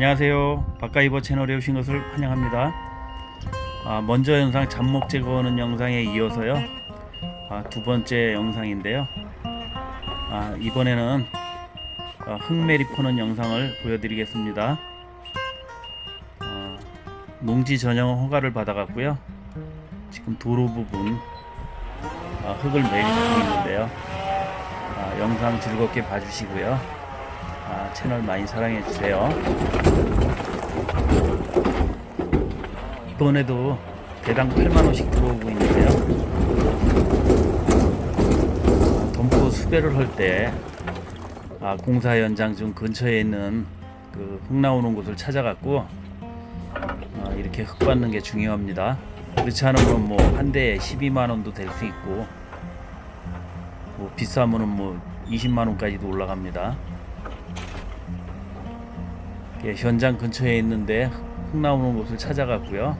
안녕하세요. 바카이버 채널에 오신 것을 환영합니다. 아, 먼저 영상 잡목 제거하는 영상에 이어서요. 아, 두 번째 영상인데요. 아, 이번에는 아, 흙메리 퍼는 영상을 보여드리겠습니다. 아, 농지 전용 허가를 받아갔고요. 지금 도로 부분 아, 흙을 매리고 있는데요. 아, 영상 즐겁게 봐주시고요. 아, 채널 많이 사랑해 주세요. 이번에도 대당 8만 원씩 들어오고 있는데요. 덤프 수배를 할때 아, 공사 현장 중 근처에 있는 그 흙 나오는 곳을 찾아갔고 아, 이렇게 흙 받는 게 중요합니다. 그렇지 않으면 뭐 한 대에 12만 원도 될 수 있고 뭐 비싸면은 뭐 20만 원까지도 올라갑니다. 예, 현장 근처에 있는데 흙 나오는 곳을 찾아갔고요.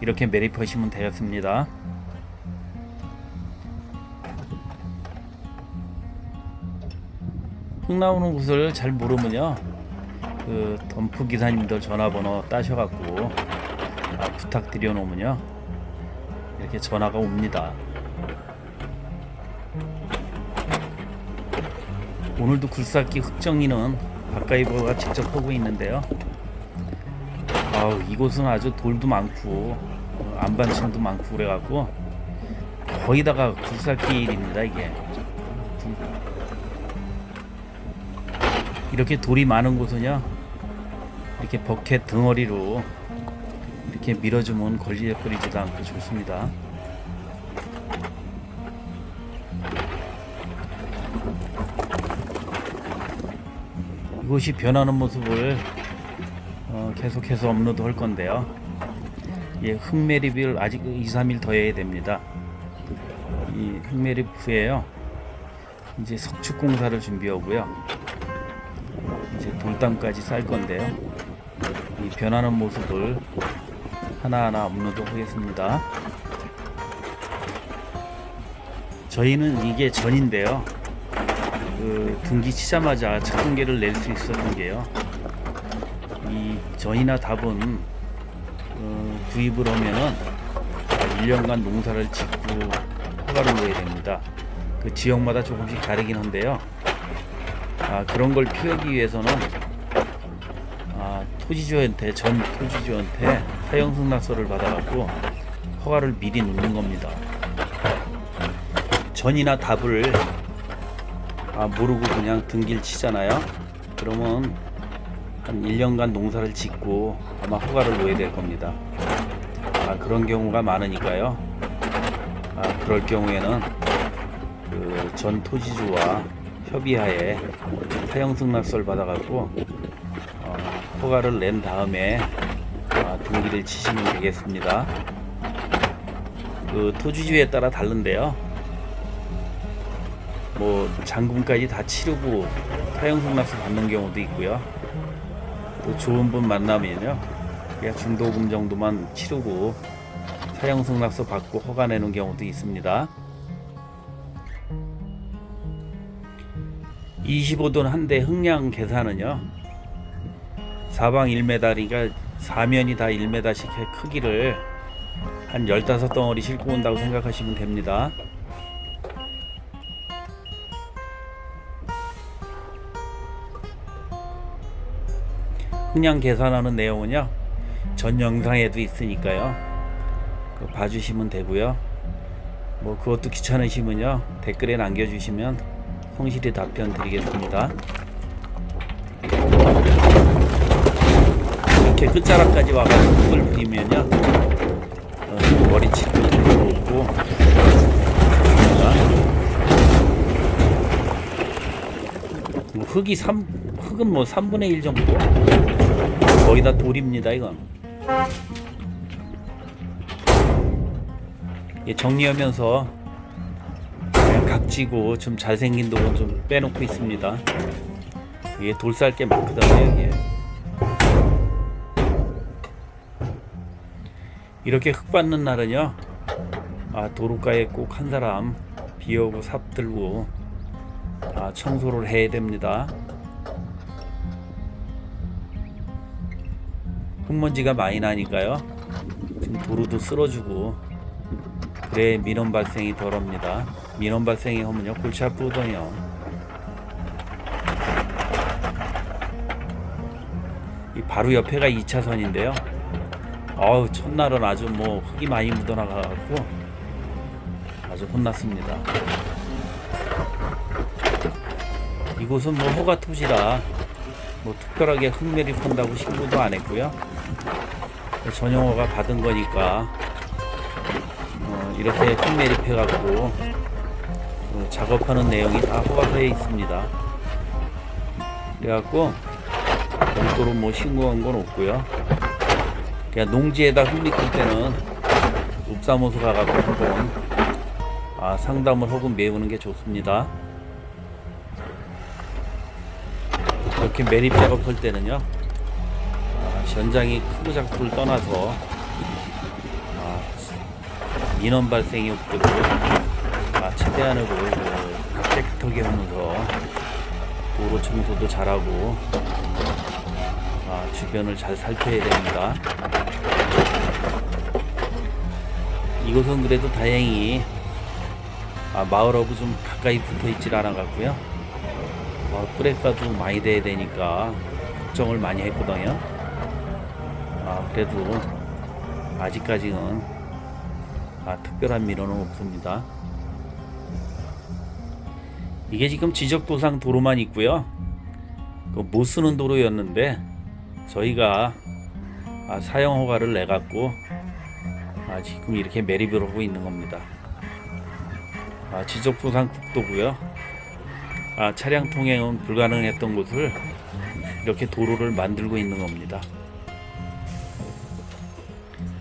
이렇게 매립하시면 되겠습니다. 흙 나오는 곳을 잘 모르면요. 그 덤프 기사님들 전화번호 따셔갖고 아, 부탁드려 놓으면요. 이렇게 전화가 옵니다. 오늘도 굴삭기 흙정리는 바카이버가 직접 하고 있는데요. 아우 이곳은 아주 돌도 많고 어, 안반층도 많고 그래갖고 거의 다가 굴삭기 일입니다 이게. 이렇게 돌이 많은 곳은요 이렇게 버켓 덩어리로 이렇게 밀어주면 걸리적거리지도 않고 좋습니다. 이곳이 변하는 모습을 어, 계속해서 업로드 할 건데요. 예, 흙매립을 아직 2, 3일 더 해야 됩니다. 이 흙매립 후에요. 이제 석축 공사를 준비하고요. 이제 돌담까지 쌀 건데요. 이 변하는 모습을 하나하나 업로드 하겠습니다. 저희는 이게 전인데요. 그 등기 치자마자 첫 공개를 낼 수 있었던 게요. 이 전이나 답은 어, 구입을 하면은 1년간 농사를 짓고 허가를 내야 됩니다. 그 지역마다 조금씩 다르긴 한데요. 아, 그런 걸 피하기 위해서는 아, 토지주한테 전 토지주한테 사용 승낙서를 받아갖고 허가를 미리 놓는 겁니다. 전이나 답을 아, 모르고 그냥 등기를 치잖아요. 그러면 한 1년간 농사를 짓고 아마 허가를 놓아야 될 겁니다. 아, 그런 경우가 많으니까요. 아, 그럴 경우에는 그 전 토지주와 협의하에 사용승낙서를 받아갖고 어, 허가를 낸 다음에 아, 등기를 치시면 되겠습니다. 그 토지주에 따라 다른데요. 뭐 잔금까지 다 치르고 사용승낙서 받는 경우도 있고요. 또 좋은 분 만나면요, 그냥 중도금 정도만 치르고 사용승낙서 받고 허가 내는 경우도 있습니다. 25돈 한대 흙량 계산은요, 사방 1m니까 사면이 다 1m씩 크기를 한 15덩어리 싣고 온다고 생각하시면 됩니다. 흙량 계산하는 내용은요 전 영상에도 있으니까요. 그 봐주시면 되고요. 뭐 그것도 귀찮으시면요 댓글에 남겨주시면 성실히 답변 드리겠습니다. 이렇게 끝자락까지 와가지고 흙을 부리면요 어, 머리치도 들어오고 뭐 흙이 3, 흙은 뭐 3분의 1 정도? 거의 다 돌입니다 이건. 예, 정리하면서 그냥 각지고 좀 잘생긴 돌은 좀 빼놓고 있습니다. 이게 돌쌀게 많거든요 이게 이렇게 흙 받는 날은요 아, 도로가에 꼭 한 사람 비오고 삽 들고 아, 청소를 해야 됩니다 흙먼지가 많이 나니까요. 지금 도로도 쓸어주고 그래 민원 발생이 덜합니다. 민원 발생이 하면요 골치 아프거든요. 이 바로 옆에가 2차선인데요. 어우 첫날은 아주 뭐 흙이 많이 묻어나가갖고 아주 혼났습니다. 이곳은 뭐 허가 토지라 뭐 특별하게 판다고 신고도 안 했고요. 전용허가 받은 거니까 어, 이렇게 흙내립해 갖고 어, 작업하는 내용이 다 허가서에 있습니다. 그래갖고 별도로 뭐 신고한 건 없고요. 그냥 농지에다 흙 밑을 때는 읍사무소 가갖고 한번 아, 상담을 하고 메우는 게 좋습니다. 이렇게 매립 작업할 때는요 아, 현장이 크고 작고를 떠나서 아, 민원 발생이 없도록 아, 최대한으로 그 깨끗하게 하면서 도로 청소도 잘하고 아, 주변을 잘 살펴야 됩니다. 이곳은 그래도 다행히 아, 마을하고 좀 가까이 붙어 있질 않아 갖고요. 어, 뿌레가도 많이 돼야 되니까 걱정을 많이 했거든요. 아, 그래도 아직까지는 아, 특별한 민원은 없습니다. 이게 지금 지적도상 도로만 있고요. 그 못 쓰는 도로였는데 저희가 아, 사용 허가를 내 갖고 아, 지금 이렇게 매립을 하고 있는 겁니다. 아, 지적도상 국도고요. 아, 차량 통행은 불가능했던 곳을 이렇게 도로를 만들고 있는 겁니다.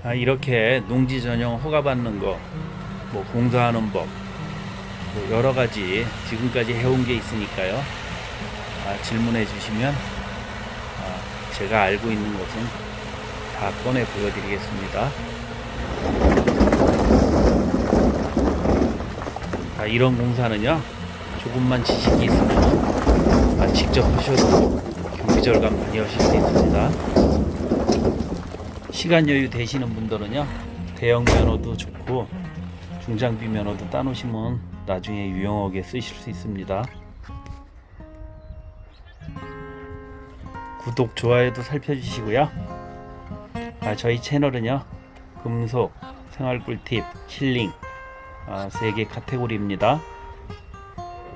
아, 이렇게 농지 전용 허가 받는 거, 뭐 공사하는 법, 뭐 여러 가지 지금까지 해온 게 있으니까요. 아, 질문해 주시면 아, 제가 알고 있는 것은 다 꺼내 보여드리겠습니다. 아, 이런 공사는요. 조금만 지식이 있으면 아, 직접 하셔도 경비 절감 많이 하실 수 있습니다. 시간 여유 되시는 분들은요 대형 면허도 좋고 중장비 면허도 따놓으시면 나중에 유용하게 쓰실 수 있습니다. 구독 좋아요도 살펴주시고요. 아, 저희 채널은요 금속, 생활 꿀팁, 힐링 아, 세개 카테고리입니다.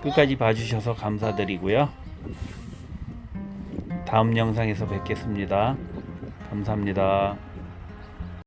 끝까지 봐주셔서 감사드리고요. 다음 영상에서 뵙겠습니다. 감사합니다.